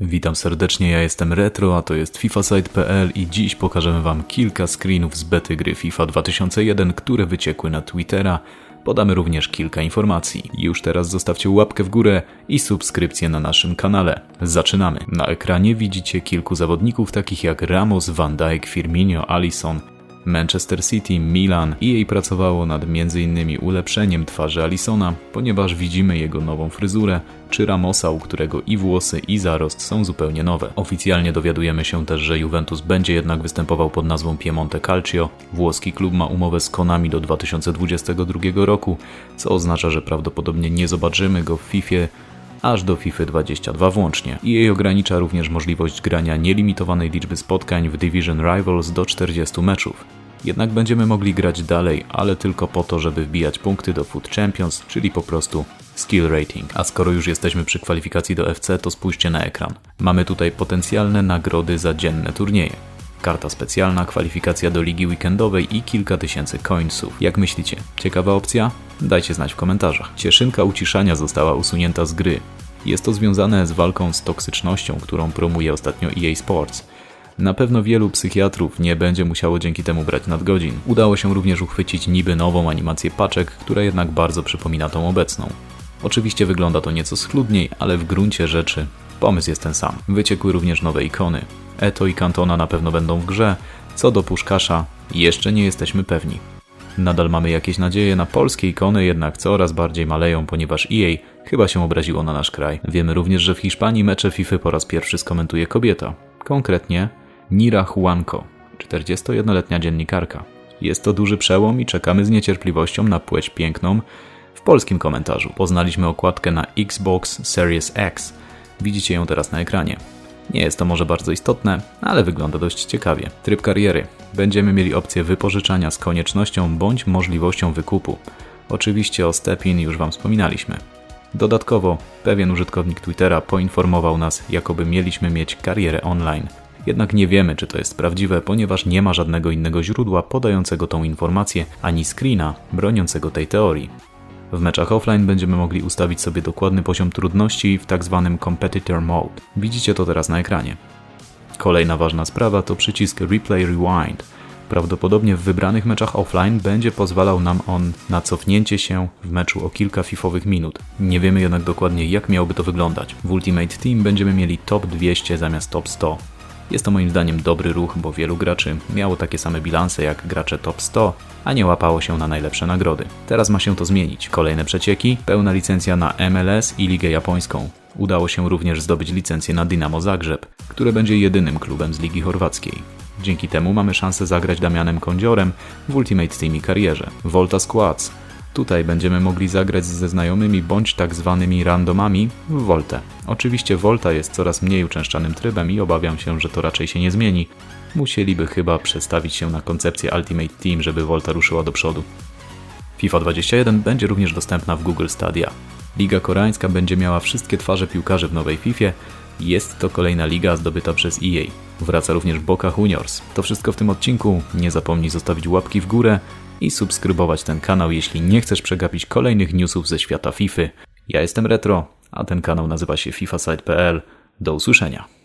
Witam serdecznie, ja jestem Retro, a to jest FIFAsite.pl i dziś pokażemy Wam kilka screenów z bety gry FIFA 2001, które wyciekły na Twittera. Podamy również kilka informacji. Już teraz zostawcie łapkę w górę i subskrypcję na naszym kanale. Zaczynamy. Na ekranie widzicie kilku zawodników takich jak Ramos, Van Dijk, Firmino, Alisson, Manchester City, Milan i jej pracowało nad m.in. ulepszeniem twarzy Alisona, ponieważ widzimy jego nową fryzurę, czy Ramosa, u którego i włosy i zarost są zupełnie nowe. Oficjalnie dowiadujemy się też, że Juventus będzie jednak występował pod nazwą Piemonte Calcio. Włoski klub ma umowę z Konami do 2022 roku, co oznacza, że prawdopodobnie nie zobaczymy go w FIFA aż do FIFA 22 włącznie. I jej ogranicza również możliwość grania nielimitowanej liczby spotkań w Division Rivals do 40 meczów. Jednak będziemy mogli grać dalej, ale tylko po to, żeby wbijać punkty do Foot Champions, czyli po prostu skill rating. A skoro już jesteśmy przy kwalifikacji do FC, to spójrzcie na ekran. Mamy tutaj potencjalne nagrody za dzienne turnieje. Karta specjalna, kwalifikacja do ligi weekendowej i kilka tysięcy coinsów. Jak myślicie? Ciekawa opcja? Dajcie znać w komentarzach. Cieszynka uciszania została usunięta z gry. Jest to związane z walką z toksycznością, którą promuje ostatnio EA Sports. Na pewno wielu psychiatrów nie będzie musiało dzięki temu brać nadgodzin. Udało się również uchwycić niby nową animację paczek, która jednak bardzo przypomina tą obecną. Oczywiście wygląda to nieco schludniej, ale w gruncie rzeczy pomysł jest ten sam. Wyciekły również nowe ikony. Eto i Cantona na pewno będą w grze, co do Puszkasza jeszcze nie jesteśmy pewni. Nadal mamy jakieś nadzieje na polskie ikony, jednak coraz bardziej maleją, ponieważ EA chyba się obraziło na nasz kraj. Wiemy również, że w Hiszpanii mecze FIFA po raz pierwszy skomentuje kobieta. Konkretnie Nira Juanco, 41-letnia dziennikarka. Jest to duży przełom i czekamy z niecierpliwością na płeć piękną w polskim komentarzu. Poznaliśmy okładkę na Xbox Series X. Widzicie ją teraz na ekranie. Nie jest to może bardzo istotne, ale wygląda dość ciekawie. Tryb kariery. Będziemy mieli opcję wypożyczania z koniecznością bądź możliwością wykupu. Oczywiście o Stepin już Wam wspominaliśmy. Dodatkowo pewien użytkownik Twittera poinformował nas, jakoby mieliśmy mieć karierę online. Jednak nie wiemy, czy to jest prawdziwe, ponieważ nie ma żadnego innego źródła podającego tą informację, ani screena broniącego tej teorii. W meczach offline będziemy mogli ustawić sobie dokładny poziom trudności w tak zwanym Competitor Mode. Widzicie to teraz na ekranie. Kolejna ważna sprawa to przycisk Replay Rewind. Prawdopodobnie w wybranych meczach offline będzie pozwalał nam on na cofnięcie się w meczu o kilka fifowych minut. Nie wiemy jednak dokładnie jak miałoby to wyglądać. W Ultimate Team będziemy mieli top 200 zamiast top 100. Jest to moim zdaniem dobry ruch, bo wielu graczy miało takie same bilanse jak gracze top 100, a nie łapało się na najlepsze nagrody. Teraz ma się to zmienić. Kolejne przecieki, pełna licencja na MLS i Ligę Japońską. Udało się również zdobyć licencję na Dynamo Zagrzeb, które będzie jedynym klubem z Ligi Chorwackiej. Dzięki temu mamy szansę zagrać Damianem Kądziorem w Ultimate Team i karierze. Volta Squads. Tutaj będziemy mogli zagrać ze znajomymi bądź tak zwanymi randomami w Voltę. Oczywiście Volta jest coraz mniej uczęszczanym trybem i obawiam się, że to raczej się nie zmieni. Musieliby chyba przestawić się na koncepcję Ultimate Team, żeby Volta ruszyła do przodu. FIFA 21 będzie również dostępna w Google Stadia. Liga Koreańska będzie miała wszystkie twarze piłkarzy w nowej FIFA. Jest to kolejna liga zdobyta przez EA. Wraca również Boca Juniors. To wszystko w tym odcinku. Nie zapomnij zostawić łapki w górę i subskrybować ten kanał, jeśli nie chcesz przegapić kolejnych newsów ze świata FIFA. Ja jestem Retro, a ten kanał nazywa się fifasite.pl. Do usłyszenia.